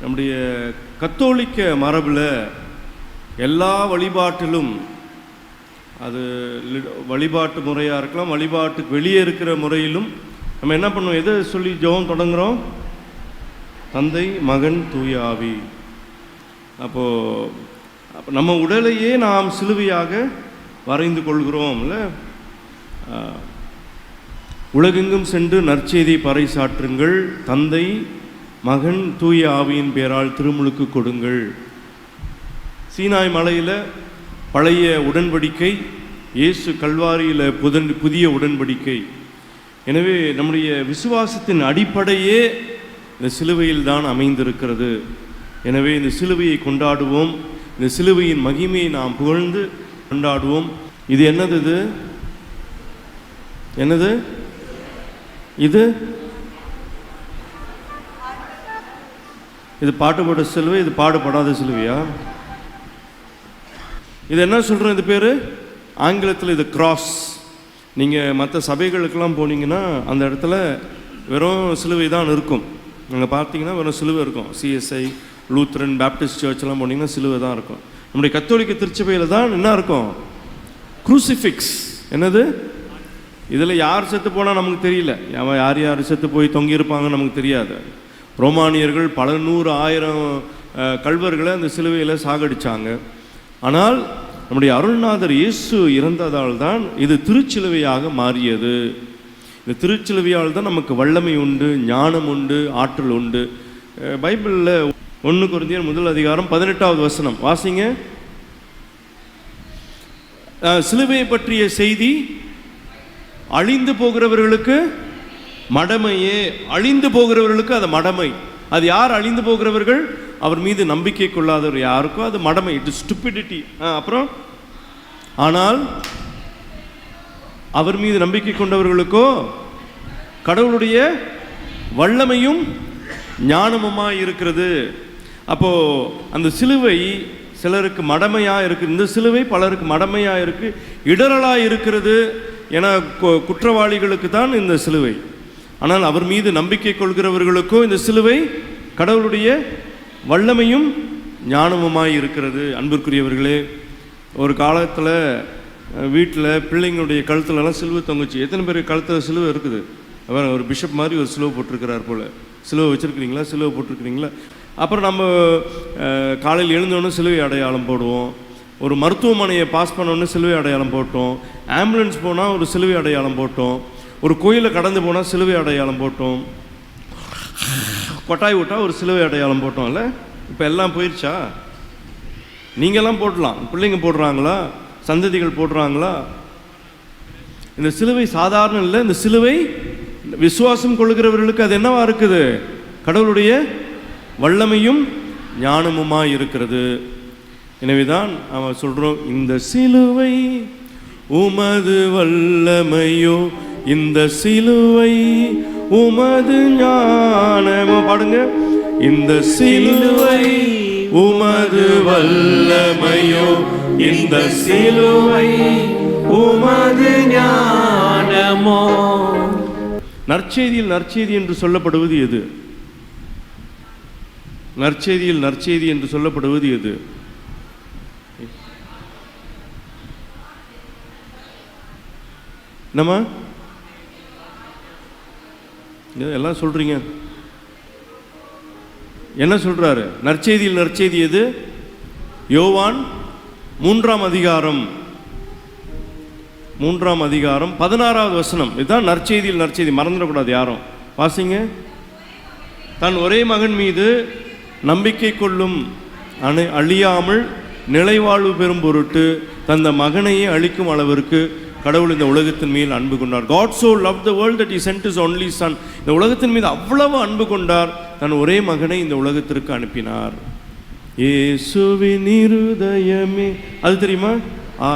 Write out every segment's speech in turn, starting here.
நம்முடைய கத்தோலிக்க மரபில் எல்லா வழிபாட்டிலும் அது வழிபாட்டு முறையாக இருக்கலாம் வழிபாட்டுக்கு வெளியே இருக்கிற முறையிலும் நம்ம என்ன பண்ணுவோம்? எதை சொல்லி ஜெபம் தொடங்குகிறோம் தந்தை மகன் தூயாவி அப்போது அப்போ நம்ம உடலையே நாம் சிலுவையாக வரைந்து கொள்கிறோம்ல? இல்லை உலகெங்கும் சென்று நற்செய்தி பறைசாற்றுங்கள் தந்தை மகன் தூய ஆவியின் பேரால் திருமுழுக்கு கொடுங்கள். சீனாய் மலையில் பழைய உடன்படிக்கை இயேசு கல்வாரியில் புதன் புதிய உடன்படிக்கை. எனவே நம்முடைய விசுவாசத்தின் அடிப்படையே இந்த சிலுவையில் தான் அமைந்திருக்கிறது. எனவே இந்த சிலுவையை கொண்டாடுவோம். இந்த சிலுவையின் மகிமையை நாம் புகழ்ந்து கொண்டாடுவோம். இது என்னது இது? என்னது? இது இது பாட்டுப்பட்ட சிலுவை இது பாடுபடாத சிலுவையா? இது என்ன சொல்கிறோம் இது பேர்? ஆங்கிலத்தில் இது கிராஸ் நீங்கள் மற்ற சபைகளுக்கெல்லாம் போனீங்கன்னா அந்த இடத்துல வெறும் சிலுவை தான் இருக்கும். அங்கே பார்த்தீங்கன்னா வெறும் சிலுவை இருக்கும். சிஎஸ்ஐ லூத்ரன் பேப்டிஸ்ட் சர்ச்லாம் போனீங்கன்னா சிலுவை தான் இருக்கும். நம்முடைய கத்தோலிக்க திருச்சபையில் தான் என்ன இருக்கும்? குரூசிஃபிக்ஸ் என்னது? இதில் யார் செத்து போனால் நமக்கு தெரியல. அவன் யார் யார் செத்து போய் தொங்கியிருப்பாங்கன்னு நமக்கு தெரியாது. ரோமானியர்கள் பல நூறு ஆயிரம் கல்வர்களை அந்த சிலுவையில் சாகடிச்சாங்க. ஆனால் நம்முடைய அருள்நாதர் இயேசு இறந்ததால் தான் இது திருச்சிலுவையாக மாறியது. இந்த திருச்சிலுவையால் தான் நமக்கு வல்லமை உண்டு ஞானம் உண்டு ஆற்றல் உண்டு. பைபிளில் ஒன்று குறைந்தியர் முதல் அதிகாரம் பதினெட்டாவது வசனம். வாசிங்க. அஹ், சிலுவையை பற்றிய செய்தி அழிந்து போகிறவர்களுக்கு மடமையே அழிந்து போகிறவர்களுக்கு அது மடமை. அது யார் அழிந்து போகிறவர்கள்? அவர் மீது நம்பிக்கை கொள்ளாதவர் யாருக்கோ அது மடமை. இட் ஸ்டுபிடிட்டி அப்புறம்? ஆனால் அவர் மீது நம்பிக்கை கொண்டவர்களுக்கோ கடவுளுடைய வல்லமையும் ஞானமுமாய் இருக்கிறது. அப்போ அந்த சிலுவை சிலருக்கு மடமையாக இருக்கு. இந்த சிலுவை பலருக்கு மடமையாக இருக்கு. இடரலாக இருக்கிறது என கு- குற்றவாளிகளுக்கு தான் இந்த சிலுவை. ஆனால் அவர் மீது நம்பிக்கை கொள்கிறவர்களுக்கோ இந்த சிலுவை கடவுளுடைய வல்லமையும் ஞானமுமாய் இருக்கிறது. அன்பிற்குரியவர்களே ஒரு காலத்தில் வீட்டில் பிள்ளைங்களுடைய கழுத்துலலாம் சிலுவை தொங்குச்சு. எத்தனை பேர் கழுத்தில் சிலுவை இருக்குது? அவர் ஒரு பிஷப் மாதிரி ஒரு சிலுவை போட்டிருக்கிறார் போல். சிலுவை வச்சுருக்கிறீங்களா? சிலுவை போட்டிருக்கிறீங்களா? அப்புறம் நம்ம காலையில் எழுந்தோடனே சிலுவை அடையாளம் போடுவோம். ஒரு மருத்துவமனையை பாஸ் பண்ணோன்னே சிலுவை அடையாளம் போட்டோம். ஆம்புலன்ஸ் போனால் ஒரு சிலுவை அடையாளம் போட்டோம். ஒரு கோயிலை கடந்து போனால் சிலுவை அடையாளம் போட்டோம். கொட்டாய் விட்டால் ஒரு சிலுவை அடையாளம் போட்டோம்ல இப்போ எல்லாம் போயிடுச்சா நீங்கள்லாம் போடலாம். பிள்ளைங்க போடுறாங்களா? சந்ததிகள் போடுறாங்களா? இந்த சிலுவை சாதாரண இல்லை இந்த சிலுவை விசுவாசம் கொள்கிறவர்களுக்கு அது என்னவா இருக்குது? கடவுளுடைய வல்லமையும் ஞானமுமா இருக்கிறது. எனவேதான் அவன் சொல்றோம் இந்த சிலுவை உமது வல்லமையோ இந்த சிலுவை உமது ஞானமோ பாடுங்க. இந்த சிலுவை உமது வல்லமையோ இந்த சிலுவை உமது ஞானமோ. நற்செய்தியில் நற்செய்தி என்று சொல்லப்படுவது எது? நற்செய்தியில் நற்செய்தி என்று சொல்லப்படுவது எது? நம்ம எல்லாம் சொல்றீங்க. என்ன சொல்றாரு? நற்செய்தியில் நற்செய்தி எது யோவான் மூன்றாம் அதிகாரம். மூன்றாம் அதிகாரம் பதினாறாவது வசனம். இதுதான் நற்செய்தியில் நற்செய்தி. மறந்துடக்கூடாது யாரும். வாசிங்க. தன் ஒரே மகன் மீது நம்பிக்கை கொள்ளும் அணி அழியாமல் நிலைவாழ்வு பெறும் பொருட்டு தந்த மகனையே அழிக்கும் அளவிற்கு கடவுள் இந்த உலகத்தின் மேல் அன்பு கொண்டார். God so love the world that he sent his only son இந்த உலகத்தின் மீது அவ்வளவு அன்பு கொண்டார். தன் ஒரே மகனை இந்த உலகத்திற்கு அனுப்பினார். இயேசுவின் இருதயமே. அது தெரியுமா? ஆ,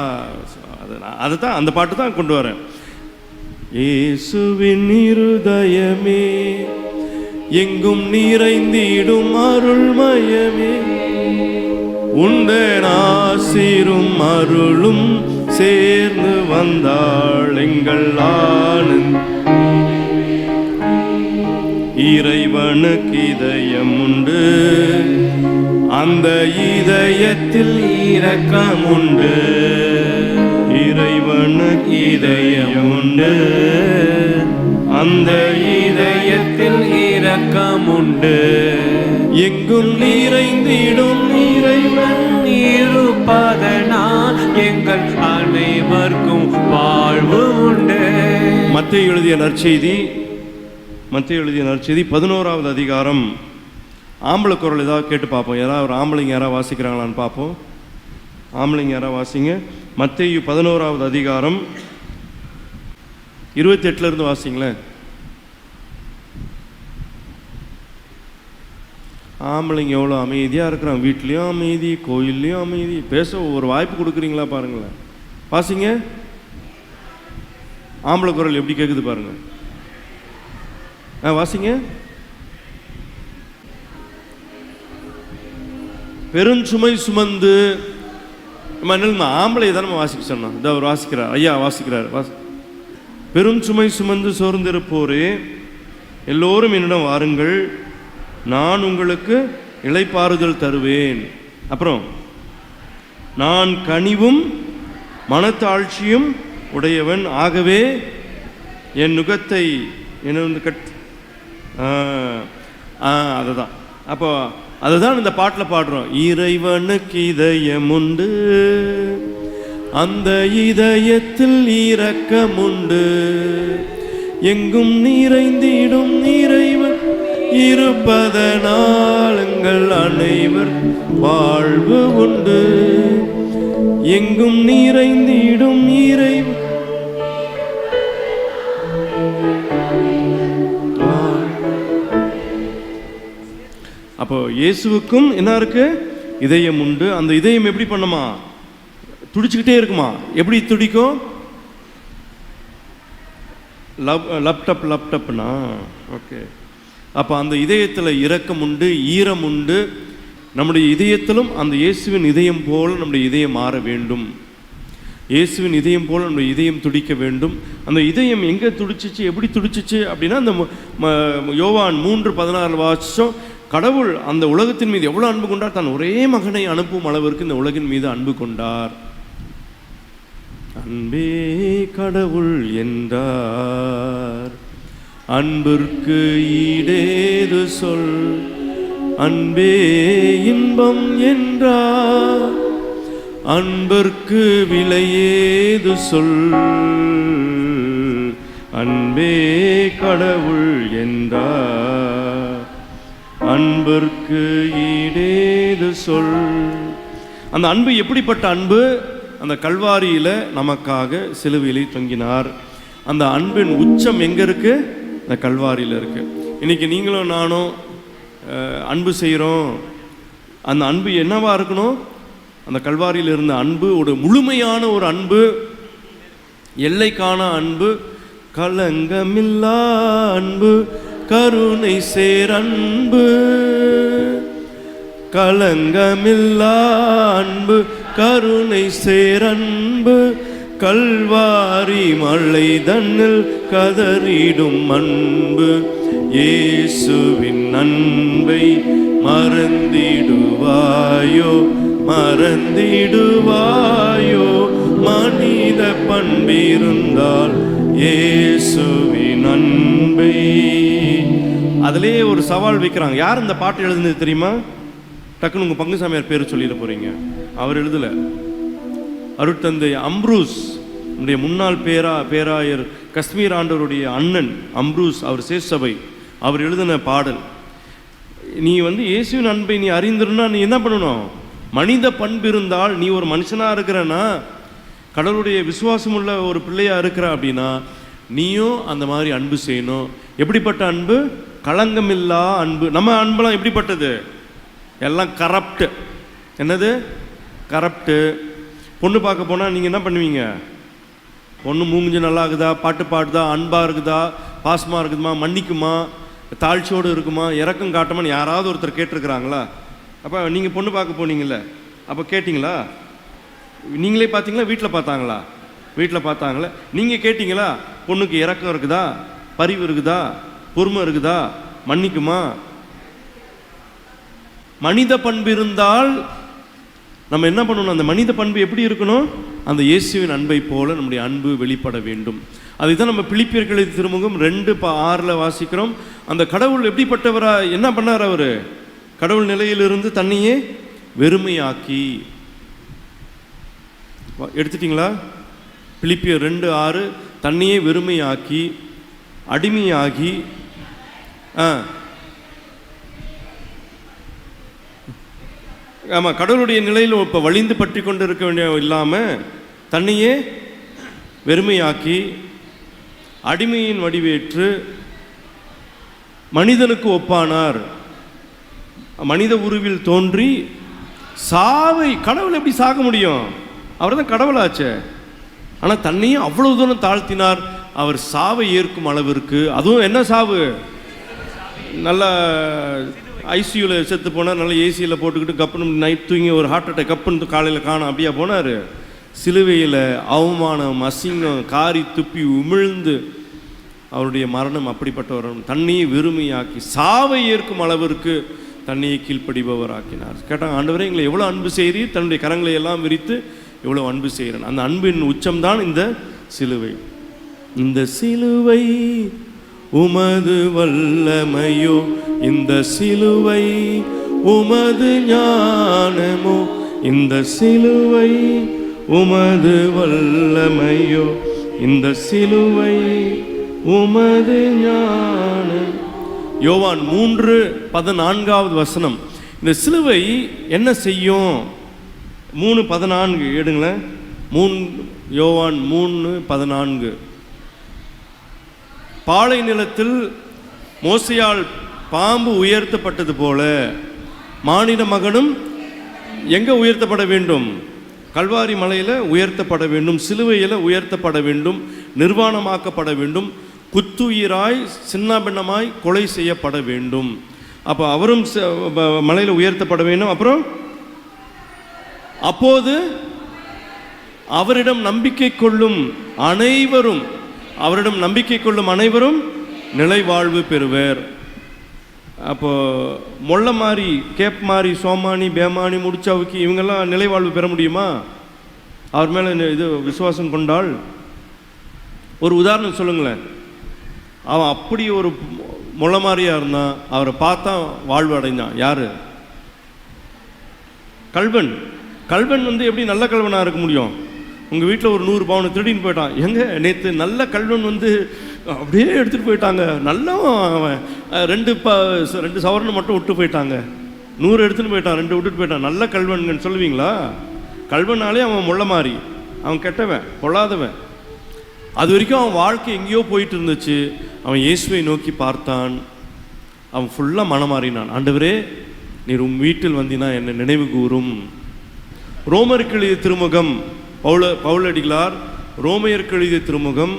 அதை தான் அந்த பாட்டு தான் கொண்டு வரேன். இயேசுவின் இருதயமே எங்கும் நிறைந்திடும் அருள்மயமே உண்டன் ஆசீரும் அருளும் சேர்ந்து வந்தாள் எங்கள் ஆனந்த். இறைவனுக்கு இதயம் உண்டு. அந்த இதயத்தில் இரக்கம் உண்டு. இறைவனுக்கு இதயம் உண்டு. அந்த இதயத்தில் இரக்கம் உண்டு. எங்கும் நிறைந்திடும் இறைவன் இருப்பதனால் எங்கள் மத்திய எழுதிய நற்செய்தி மத்திய எழுதிய நற்செய்தி பதினோராவது அதிகாரம். ஆம்பளை குரல் ஏதாவது கேட்டு பார்ப்போம். யாராவது ஒரு ஆம்பளைங்க யாராவது வாசிக்கிறாங்களான்னு பார்ப்போம். ஆம்பளைங்க யாராவது வாசிங்க? மத்திய பதினோராவது அதிகாரம். இருபத்தி எட்டுல இருந்து வாசிங்களேன். ஆம்பளைங்க எவ்வளோ அமைதியாக இருக்கிறாங்க. வீட்லேயும் அமைதி கோயில்லையும் அமைதி. பேச ஒரு வாய்ப்பு கொடுக்குறீங்களா பாருங்களேன். வாசிங்க. ஆம்பளை குரல் எப்படி கேட்குது பாருங்க. ஆ வாசிங்க. பெருஞ்சுமை சுமந்து நம்ம ஆம்பளை தான் நம்ம வாசிக்க சொன்னோம். இதை அவர் வாசிக்கிறார். ஐயா வாசிக்கிறார். வாசி. பெரும் சுமை சுமந்து சோர்ந்திருப்போரே எல்லோரும் என்னிடம் வாருங்கள். நான் உங்களுக்கு இலைப்பாறுதல் தருவேன். அப்புறம் நான் கனிவும் மனத்தாழ்ச்சியும் உடையவன். ஆகவே என் நுகத்தை என்ன வந்து கட் ஆ, ஆ அதுதான். அப்போ அதுதான் இந்த பாட்டில் பாடுறோம். இறைவனுக்கு இதயமுண்டு அந்த இதயத்தில் இறக்கமுண்டு எங்கும் நிறைந்திடும் இறைவன் இருப்பதனாளுங்கள் அனைவர் வாழ்வு உண்டு. எங்கும் நிறைந்திடும் இறைவன் அப்போ இயேசுவுக்கும் என்ன இருக்கு? இதயம் உண்டு. அந்த இதயம் எப்படி பண்ணுமா? துடிச்சுக்கிட்டே இருக்குமா? எப்படி துடிக்கும் லப் லப்டப் லப்டப்னா ஓகே அப்போ அந்த இதயத்தில் இரக்கம் உண்டு ஈரம் உண்டு. நம்முடைய இதயத்திலும் அந்த இயேசுவின் இதயம் போல் நம்முடைய இதயம் மாற வேண்டும். இயேசுவின் இதயம் போல் நம்முடைய இதயம் துடிக்க வேண்டும். அந்த இதயம் எங்கே துடிச்சிச்சு எப்படி துடிச்சிச்சு அப்படின்னா அந்த யோவான் மூன்று பதினாறு வருஷம் கடவுள் அந்த உலகத்தின் மீது எவ்வளோ அன்பு கொண்டார்? தன் ஒரே மகனை அனுப்பும் அளவிற்கு இந்த உலகின் மீது அன்பு கொண்டார். அன்பே கடவுள் என்றார். அன்பிற்கு ஈடேது சொல். அன்பே இன்பம் என்றார். அன்பிற்கு விலையேது சொல். அன்பே கடவுள் என்றார். அன்பிற்கு ஈடேது சொல். அந்த அன்பு எப்படிப்பட்ட அன்பு? அந்த கல்வாரியில் நமக்காக சிலுவையிலே தொங்கினார். அந்த அன்பின் உச்சம் எங்கே இருக்குது அந்த கல்வாரியில் இருக்குது இன்றைக்கி நீங்களும் நானும் அன்பு செய்கிறோம் அந்த அன்பு என்னவா இருக்கணும்? அந்த கல்வாரியில் இருந்த அன்பு ஒரு முழுமையான ஒரு அன்பு எல்லைக்கான அன்பு கலங்கமில்லா அன்பு கருணை சேரன்பு அன்பு கலங்கமில்லா அன்பு கருணை சேரன்பு கல்வாரி மழை தன்னில் கதறிடும் அன்பு. இயேசுவின் அன்பை மறந்திடுவாயோ மறந்திடுவாயோ மனித பண்பிருந்தால் இயேசுவின் அன்பை. அதிலே ஒரு சவால் வைக்கிறாங்க. யார் இந்த பாட்டு எழுதுனது தெரியுமா? டக்குன்னு உங்க பங்கு சாமியார் பேர் சொல்லிட போறீங்க. அவர் எழுதல. அருட்தந்தை அம்ப்ரூஸ் நம்முடைய முன்னாள் பேரா பேராயர் காஷ்மீர் ஆண்டவருடைய அண்ணன் அம்ரூஸ் அவர் சேசபை. அவர் எழுதின பாடல். நீ வந்து இயேசுவின் அன்பை நீ அறிந்திருந்தா நீ என்ன பண்ணணும்? மனித பண்பு இருந்தால் நீ ஒரு மனுஷனா இருக்கிறன்னா கடவுளுடைய விசுவாசம் உள்ள ஒரு பிள்ளையாக இருக்கிற அப்படின்னா நீயும் அந்த மாதிரி அன்பு செய்யணும். எப்படிப்பட்ட அன்பு? களங்கமில்லா அன்பு. நம்ம அன்பெல்லாம் எப்படிப்பட்டது? எல்லாம் கரப்டு என்னது? கரப்ட்டு. பொண்ணு பார்க்க போனால் நீங்கள் என்ன பண்ணுவீங்க? பொண்ணு மூஞ்சி நல்லா இருக்குதா பாட்டு பாடுதா? அன்பாக இருக்குதா? பாசமாக இருக்குதுமா? மன்னிக்குமா? தாழ்ச்சியோடு இருக்குமா? இறக்கம் காட்டுமான்னு யாராவது ஒருத்தர் கேட்டிருக்கிறாங்களா? அப்போ நீங்கள் பொண்ணு பார்க்க போனீங்கள்ல அப்போ கேட்டிங்களா? நீங்களே பார்த்தீங்களா? வீட்டில் பார்த்தாங்களா? வீட்டில் பார்த்தாங்களா? நீங்கள் கேட்டிங்களா? பொண்ணுக்கு இறக்கம் இருக்குதா? பரிவு இருக்குதா? பொறுமை இருக்குதா? மன்னிக்குமா? மனித பண்பு இருந்தால் நம்ம என்ன பண்ணணும்? அந்த மனித பண்பு எப்படி இருக்கணும்? அந்த இயேசுவின் அன்பை போல நம்முடைய அன்பு வெளிப்பட வேண்டும். அதுதான் நம்ம பிலிப்பியர்களை திருமுகம் ரெண்டு பா ஆறில் வாசிக்கிறோம். அந்த கடவுள் எப்படிப்பட்டவரா? என்ன பண்ணார் அவர்? கடவுள் நிலையிலிருந்து தன்னையே வெறுமையாக்கி எடுத்துட்டிங்களா? பிலிப்பியர் ரெண்டு ஆறு தன்னையே வெறுமையாக்கி அடிமையாகி ஆ. ஆமாம் கடவுளுடைய நிலையில் இப்போ வழிந்து பற்றி கொண்டு இருக்க வேண்டிய இல்லாமல் தன்னையே வெறுமையாக்கி அடிமையின் வடிவேற்று மனிதனுக்கு ஒப்பானார். மனித உருவில் தோன்றி சாவை கடவுள் எப்படி சாக முடியும்? அவர் தான் கடவுளாச்சே. ஆனால் தன்னையும் அவ்வளவு தூரம் தாழ்த்தினார். அவர் சாவை ஏற்கும் அளவிற்கு. அதுவும் என்ன சாவு? நல்லா ஐசியூவில் செத்து போனால் நல்லா ஏசியில் போட்டுக்கிட்டு கப்புன்னு நைட் தூங்கி ஒரு ஹார்ட் அட்டாக் கப்புன்னு காலையில் காணும். அப்படியே போனார்? சிலுவையில் அவமானம் அசிங்கம் காரி துப்பி உமிழ்ந்து அவருடைய மரணம் அப்படிப்பட்டவர். தண்ணியை வெறுமையாக்கி சாவை ஏற்கும் அளவிற்கு தண்ணியை கீழ்ப்படிபவர் ஆக்கினார் கேட்டாங்க ஆண்டவரே எங்களை எவ்வளோ அன்பு செய்தி தன்னுடைய கரங்களை எல்லாம் விரித்து எவ்வளோ அன்பு செய்கிறேன். அந்த அன்பின் உச்சம்தான் இந்த சிலுவை. இந்த சிலுவை உமது வல்லமையோ? இந்த சிலுவை உமது ஞானமோ? இந்த சிலுவை உமது வல்லமையோ? இந்த சிலுவை உமது ஞான யோவான் மூன்று பதினான்காவது வசனம். இந்த சிலுவை என்ன செய்யும்? மூணு பதினான்கு எடுங்களேன் மூணு யோவான் மூணு பதினான்கு. பாலை நிலத்தில் மோசையால் பாம்பு உயர்த்தப்பட்டது போல மாநில மகனும் எங்கே உயர்த்தப்பட வேண்டும்? கல்வாரி மலையில் உயர்த்தப்பட வேண்டும் சிலுவையில் உயர்த்தப்பட வேண்டும் நிர்வாணமாக்கப்பட வேண்டும் குத்துயிராய் சின்னாபின்னமாய் கொலை செய்யப்பட வேண்டும். அப்போ அவரும் மலையில் உயர்த்தப்பட வேண்டும். அப்புறம் அப்போது அவரிடம் நம்பிக்கை கொள்ளும் அனைவரும் அவரிடம் நம்பிக்கை கொள்ளும் அனைவரும் நிலை வாழ்வு பெறுவர். அப்போ மொள்ள மாதிரி கேப் மாதிரி சோமானி பேமானி முடிச்சவுக்கு இவங்கெல்லாம் நிலை வாழ்வு பெற முடியுமா? அவர் மேலே இது விசுவாசம் கொண்டால்? ஒரு உதாரணம் சொல்லுங்களேன். அவன் அப்படி ஒரு முளை மாதிரியாக இருந்தான் அவரை பார்த்தா வாழ்வு அடைந்தான். யார்? கல்வன். கல்வன் வந்து எப்படி நல்ல கல்வனாக இருக்க முடியும்? உங்கள் வீட்டில் ஒரு நூறு பவுன் திருடின்னு போயிட்டான். எங்க? நேற்று நல்ல கல்வன் வந்து அப்படியே எடுத்துகிட்டு போயிட்டாங்க. நல்லா அவன் ரெண்டு ப ரெண்டு சவரனை மட்டும் விட்டு போயிட்டாங்க. நூறு எடுத்துன்னு போயிட்டான் ரெண்டு விட்டுட்டு போயிட்டான். நல்ல கல்வன்கன்னு சொல்லுவீங்களா? கல்வனாலே அவன் முள்ள மாறி. அவன் கெட்டவன் பொல்லாதவன். அது வரைக்கும் அவன் வாழ்க்கை எங்கேயோ போயிட்டு இருந்துச்சு. அவன் இயேசுவை நோக்கி பார்த்தான். அவன் ஃபுல்லாக மனமாறினான். ஆண்டவரே நீர் உன் வீட்டில் வந்தினா என்னை நினைவு கூறும். ரோமருக்கு திருமுகம் பவுல பவுலடிகளார் ரோமையருக்கு எழுதிய திருமுகம்.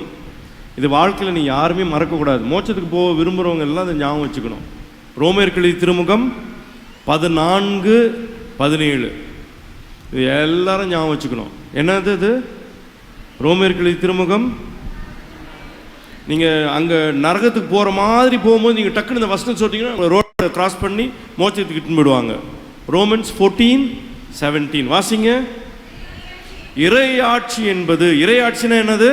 இது வாழ்க்கையில் நீ யாருமே மறக்கக்கூடாது. மோட்சத்துக்கு போக விரும்புகிறவங்க எல்லாம் அதை ஞாபகம் வச்சுக்கணும். ரோமையருக்கு திருமுகம் பதினான்கு பதினேழு. இது எல்லாரும் ஞாபகம் வச்சுக்கணும். என்னது இது? ரோமையருக்கு திருமுகம். நீங்கள் அங்கே நரகத்துக்கு போகிற மாதிரி போகும்போது நீங்கள் டக்குன்னு இந்த வசனம் சொல்லிட்டீங்கன்னா ரோட்டை கிராஸ் பண்ணி மோச்சத்துக்கு இட்டுன்னு போயிடுவாங்க. ரோமன்ஸ் ஃபோர்டீன் செவன்டீன் வாசிங்க. இறையாட்சி என்பது இறையாட்சினா என்னது?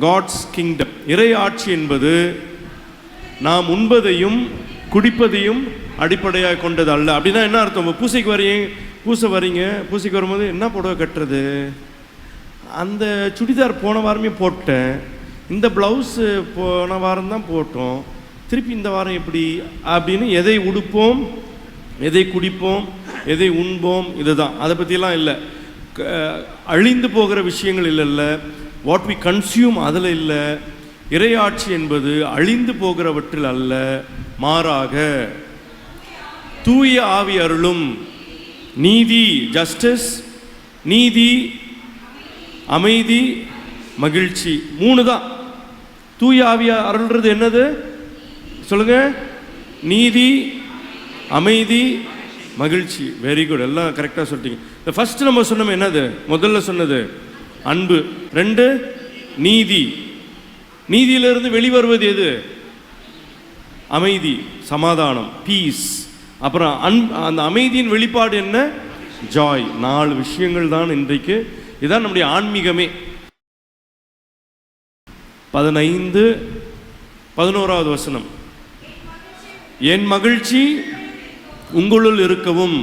காட்ஸ் கிங்டம் இறையாட்சி என்பது நாம் உண்பதையும் குடிப்பதையும் அடிப்படையாக கொண்டது அல்ல. அப்படின்னா என்ன அர்த்தம்? பூசைக்கு வரீங்க பூசை வரீங்க. பூசைக்கு வரும்போது என்ன புடவை கட்டுறது? அந்த சுடிதார் போன வாரமே போட்டேன். இந்த ப்ளவுஸு போன வாரம் தான் போட்டோம். திருப்பி இந்த வாரம் எப்படி? அப்படின்னு எதை உடுப்போம்? எதை குடிப்போம் எதை உண்போம் இதுதான். அதை பற்றிலாம் இல்லை. க- அழிந்து போகிற விஷயங்கள் இல்லைல்ல வாட் வி கன்சியூம் அதில் இல்லை. இறையாட்சி என்பது அழிந்து போகிறவற்றில் அல்ல மாறாக. தூய ஆவி அருளும் நீதி ஜஸ்டிஸ் நீதி அமைதி மகிழ்ச்சி. மூணு தான். தூய ஆவியா அருள்றது என்னது? சொல்லுங்க. நீதி அமைதி மகிழ்ச்சி. வெரி குட் எல்லாம் கரெக்டாக சொல்லிட்டீங்க. இந்த ஃபர்ஸ்ட் நம்ம சொன்னோம் என்னது? முதல்ல சொன்னது அன்பு. ரெண்டு நீதி. நீதியிலிருந்து வெளிவருவது எது? அமைதி சமாதானம் பீஸ் அப்புறம் அன் அந்த அமைதியின் வெளிப்பாடு என்ன? ஜாய் நாலு விஷயங்கள் தான் இன்றைக்கு. இதான் நம்முடைய ஆன்மீகமே. பதினைந்து பதினோராவது வசனம். என் மகிழ்ச்சி உங்களுள் இருக்கவும்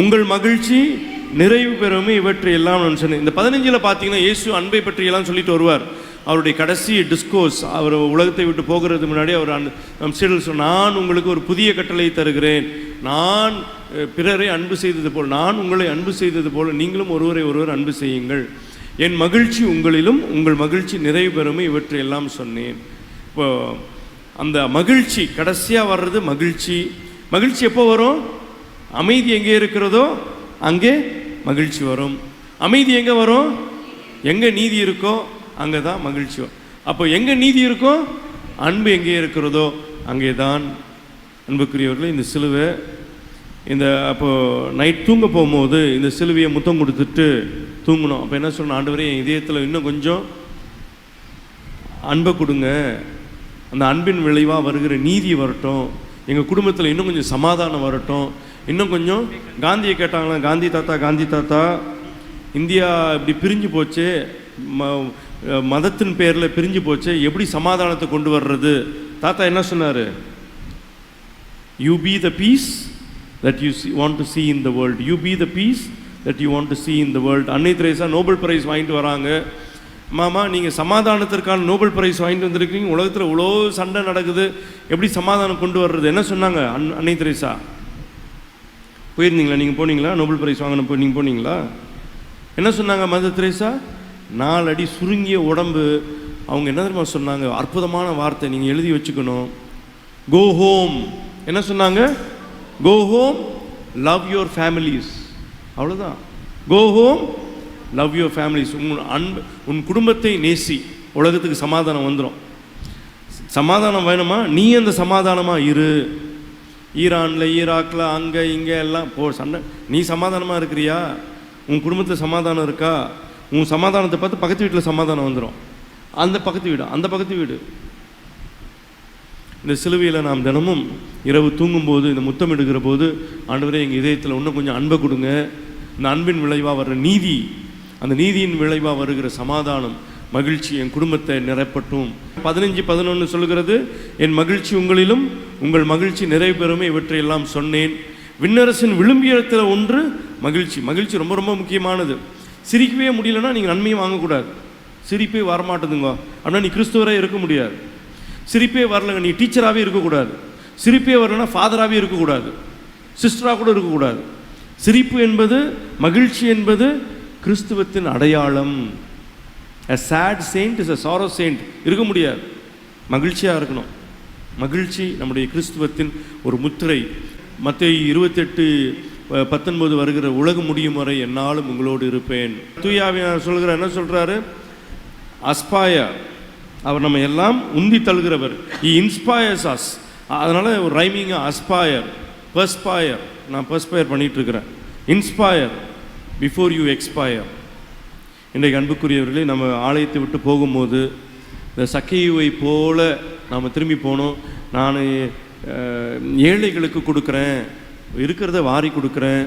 உங்கள் மகிழ்ச்சி நிறைவு பெறவும் இவற்றை எல்லாம் நான் சொன்னேன். இந்த பதினஞ்சில் பார்த்தீங்கன்னா இயேசு அன்பை பற்றியெல்லாம் சொல்லிட்டு வருவார். அவருடைய கடைசி டிஸ்கோஸ் அவர் உலகத்தை விட்டு போகிறது முன்னாடி அவர் நம் சீடல் சொன்ன நான் உங்களுக்கு ஒரு புதிய கட்டளை தருகிறேன். நான் பிறரை அன்பு செய்தது போல் நான் உங்களை அன்பு செய்தது போல் நீங்களும் ஒருவரை ஒருவர் அன்பு செய்யுங்கள். என் மகிழ்ச்சி உங்களிலும் உங்கள் மகிழ்ச்சி நிறைவு பெறும் இவற்றை எல்லாம் சொன்னேன். இப்போ அந்த மகிழ்ச்சி கடைசியாக வர்றது மகிழ்ச்சி மகிழ்ச்சி எப்போ வரும்? அமைதி எங்கே இருக்கிறதோ அங்கே மகிழ்ச்சி வரும். அமைதி எங்கே வரும்? எங்கே நீதி இருக்கோ அங்கே தான் மகிழ்ச்சி வரும். அப்போ எங்கே நீதி இருக்கோ அன்பு எங்கே இருக்கிறதோ அங்கே தான். அன்புக்குரியவர்களே இந்த சிலுவை இந்த அப்போது நைட் தூங்க போகும்போது இந்த சிலுவையை முத்தம் கொடுத்துட்டு தூங்கணும். அப்போ என்ன சொல்லணும்? ஆண்டு என் இதயத்தில் இன்னும் கொஞ்சம் அன்பை கொடுங்க. அந்த அன்பின் விளைவாக வருகிற நீதி வரட்டும். எங்கள் குடும்பத்தில் இன்னும் கொஞ்சம் சமாதானம் வரட்டும். இன்னும் கொஞ்சம் காந்தியை கேட்டாங்களா? காந்தி தாத்தா காந்தி தாத்தா. இந்தியா இப்படி பிரிஞ்சு போச்சு. ம மதத்தின் பேரில் பிரிஞ்சு போச்சு. எப்படி சமாதானத்தை கொண்டு வர்றது? தாத்தா என்ன சொன்னார்? You be the peace that you want to see in the world you be the peace that you want to see in the world அன்னை திரேசா நோபல் பிரைஸ் வாங்கிட்டு வராங்க. மாமா நீங்கள் சமாதானத்திற்கான நோபல் பிரைஸ் வாங்கிட்டு வந்திருக்கீங்க. உலகத்தில் இவ்வளோ சண்டை நடக்குது. எப்படி சமாதானம் கொண்டு வர்றது? என்ன சொன்னாங்க அன் அன்னை திரேசா? போயிருந்தீங்களா? நீங்கள் போனீங்களா? நோபல் பிரைஸ் வாங்கின போய் நீங்கள் போனீங்களா? என்ன சொன்னாங்க மதர் திரேசா? நாலு அடி சுருங்கிய உடம்பு. அவங்க என்ன தெரியுமா சொன்னாங்க? அற்புதமான வார்த்தை. நீங்கள் எழுதி வச்சுக்கணும். கோ ஹோம் என்ன சொன்னாங்க? Go home love your families அவ்வளோதான் go home love your families உன் அன்பு உன் குடும்பத்தை நேசி. உலகத்துக்கு சமாதானம் வந்துடும் சமாதானம் வேணுமா? நீ அந்த சமாதானமாக இரு. ஈரானில் ஈராக்கில் அங்கே இங்கே எல்லாம் போ சண்டை. நீ சமாதானமாக இருக்கிறியா? உன் குடும்பத்தில் சமாதானம் இருக்கா? உன் சமாதானத்தை பார்த்து பக்கத்து வீட்டில் சமாதானம் வந்துடும் அந்த பக்கத்து வீடு அந்த பக்கத்து வீடு. இந்த சிலுவையில் நாம் தினமும் இரவு தூங்கும்போது இந்த முத்தமிடுகிற போது ஆண்டவரே எங்கள் இதயத்தில் இன்னும் கொஞ்சம் அன்பை கொடுங்க. இந்த அன்பின் விளைவாக வர்ற நீதி அந்த நீதியின் விளைவாக வருகிற சமாதானம் மகிழ்ச்சி என் குடும்பத்தை நிரப்பட்டும் பதினஞ்சு பதினொன்று சொல்கிறது என் மகிழ்ச்சி உங்களிலும் உங்கள் மகிழ்ச்சி நிறைவு பெறுமே இவற்றையெல்லாம் சொன்னேன். விண்ணரசின் விளிம்பியத்தில் ஒன்று மகிழ்ச்சி. மகிழ்ச்சி ரொம்ப ரொம்ப முக்கியமானது. சிரிக்கவே முடியலன்னா நீங்கள் நன்மையும் வாங்கக்கூடாது. சிரிப்பே வரமாட்டதுங்க. அப்படின்னா நீ கிறிஸ்துவரே இருக்க முடியாது. சிரிப்பே வரலங்க நீ டீச்சராகவே இருக்கக்கூடாது. சிரிப்பே வரலன்னா ஃபாதராகவே இருக்கக்கூடாது. சிஸ்டராக கூட இருக்கக்கூடாது. சிரிப்பு என்பது மகிழ்ச்சி என்பது கிறிஸ்துவத்தின் அடையாளம். A sad saint is a sorrow saint. இருக்க முடியாது. மகிழ்ச்சியாக இருக்கணும். மகிழ்ச்சி நம்முடைய கிறிஸ்துவத்தின் ஒரு முத்திரை. மற்ற இருபத்தெட்டு பத்தொன்பது வருகிற உலகம் முடியும் வரை என்னாலும் உங்களோடு இருப்பேன். தூயாவியார் சொல்கிற என்ன சொல்கிறாரு அஸ்பாயா அவர் நம்ம எல்லாம் உந்தி தள்ளுகிறவர் இ இன்ஸ்பயர்ஸ் அஸ் அதனால் ஒரு ரைமிங்காக அஸ்பாயர் பர்ஸ்பாயர் நான் பர்ஸ்பயர் பண்ணிகிட்ருக்கிறேன் இன்ஸ்பயர் பிஃபோர் யூ எக்ஸ்பயர் இன்றைக்கு அன்புக்குரியவர்களே நம்ம ஆலயத்தை விட்டு போகும்போது இந்த சக்கையுவை போல் நாம் திரும்பி போனோம். நான் ஏழைகளுக்கு கொடுக்குறேன் இருக்கிறத வாரி கொடுக்குறேன்.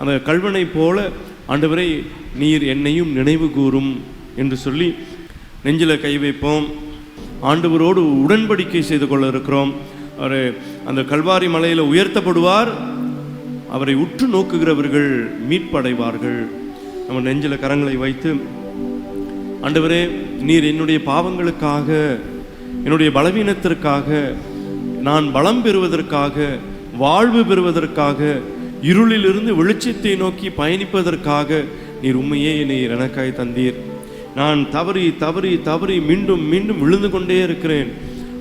அந்த கல்வனை போல ஆண்டவரை நீர் என்னையும் நினைவு கூறும் என்று சொல்லி நெஞ்சில் கை வைப்போம். ஆண்டவரோடு உடன்படிக்கை செய்து கொள்ள இருக்கிறோம். அவர் அந்த கல்வாரி மலையில் உயர்த்தப்படுவார். அவரை உற்று நோக்குகிறவர்கள் மீட்படைவார்கள். நம்ம நெஞ்சில் கரங்களை வைத்து ஆண்டவரே நீர் என்னுடைய பாவங்களுக்காக என்னுடைய பலவீனத்திற்காக நான் பலம் பெறுவதற்காக வாழ்வு பெறுவதற்காக இருளிலிருந்து வெளிச்சத்தை நோக்கி பயணிப்பதற்காக நீர் உண்மையே என்னை எனக்காய் தந்தீர். நான் தவறி தவறி தவறி மீண்டும் மீண்டும் விழுந்து கொண்டே இருக்கிறேன்.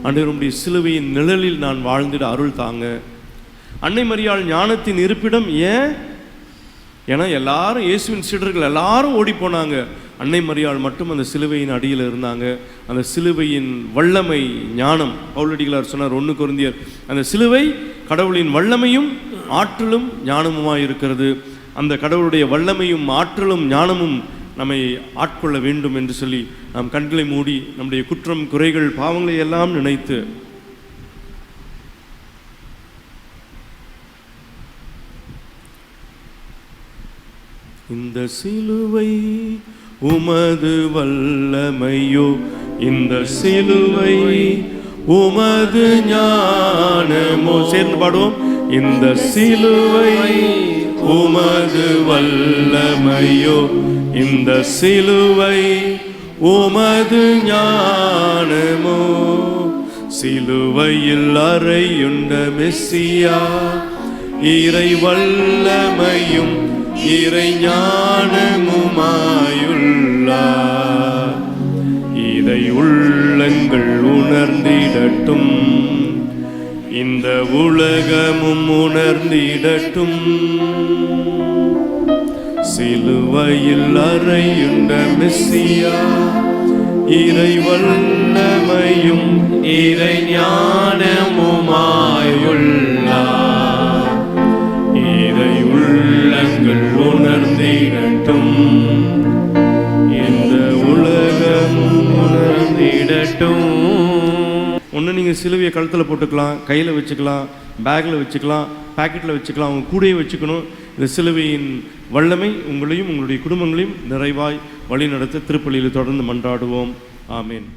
அன்றைய சிலுவையின் நிழலில் நான் வாழ்ந்திட அருள் தாங்க. அன்னை மரியாள் ஞானத்தின் இருப்பிடம் ஏன்? ஏன்னா எல்லாரும் இயேசுவின் சீடர்கள் எல்லாரும் ஓடி போனாங்க அன்னை மரியாள் மட்டும் அந்த சிலுவையின் அடியில் இருந்தாங்க. அந்த சிலுவையின் வல்லமை ஞானம். பவுலடிகளார் சொன்னார் ஒன்று குருந்தியர் அந்த சிலுவை கடவுளின் வல்லமையும் ஆற்றலும் ஞானமுமாய் இருக்கிறது. அந்த கடவுளுடைய வல்லமையும் ஆற்றலும் ஞானமும் நம்மை ஆட்கொள்ள வேண்டும் என்று சொல்லி நாம் கண்களை மூடி நம்முடைய குற்றம் குறைகள் பாவங்களை எல்லாம் நினைத்து இந்த சிலுவை உமது வல்லமையோ இந்த சிலுவை உமது ஞானமோ. சேர்ந்து பாடுவோம். இந்த சிலுவை உமது வல்லமையோ இந்த சிலுவை உமது ஞானமோ. சிலுவையில் அறையுண்ட மெஸ்ஸியா இறை வல்லமையும் இறை ஞானமுமாயுள்ளார். இதை உள்ளங்கள் உணர்ந்திடட்டும். இந்த உலகமும் உணர்ந்திடட்டும். சிலுவையில் அறையுண்ட மெஸ்ஸியா இறை வல்லமையும் இறை ஞானமுமாயுள்ளார். உள்ளங்கள் உணர்ந்திடட்டும். இந்த உலகமும் உணர்ந்திடட்டும். ஒன்று நீங்கள் சிலுவையை கழுத்தில் போட்டுக்கலாம் கையில் வச்சுக்கலாம் பேக்கில் வச்சுக்கலாம் பாக்கெட்டில் வச்சுக்கலாம் அவங்க கூடயே வச்சுக்கணும். இந்த சிலுவையின் வல்லமை உங்களையும் உங்களுடைய குடும்பங்களையும் நிறைவாய் வழி நடத்த தொடர்ந்து மன்றாடுவோம். ஆமீன்.